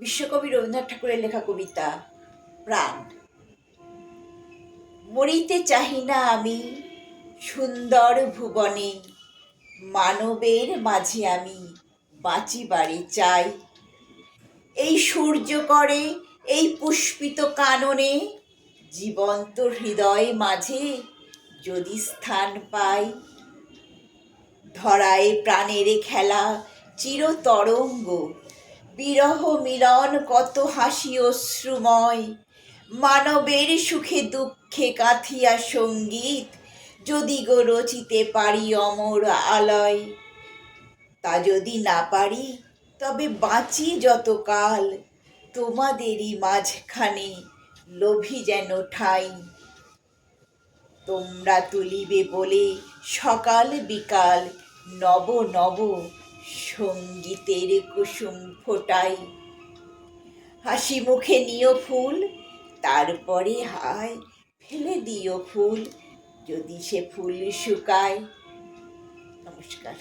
বিশ্বকবি রবীন্দ্রনাথ ঠাকুরের লেখা কবিতা, প্রাণ। মরিতে চাহি না আমি সুন্দর ভুবনে, মানবের মাঝে আমি বাঁচিবারে চাই। এই সূর্য করে, এই পুষ্পিত কাননে, জীবন্ত হৃদয় মাঝে যদি স্থান পাই, ধরায় প্রাণের খেলা চিরতরঙ্গ বিরহ মিলন কত হাসি অশ্রুময় মানবের সুখে দুঃখে কাথিয়া সংগীত, যদি গো রচিতে পারি অমর আলয়। তা যদি না পারি, তবে বাঁচি যতকাল। তোমাদেরই মাঝখানে লোভী যেন ঠাই। তোমরা তুলিবে বলে সকাল বিকাল নব নব সঙ্গীতের কুসুম ফোটাই। হাসি মুখে নিও ফুল, তারপরে হায় ফেলে দিও ফুল, যদি সে ফুল শুকায়। নমস্কার।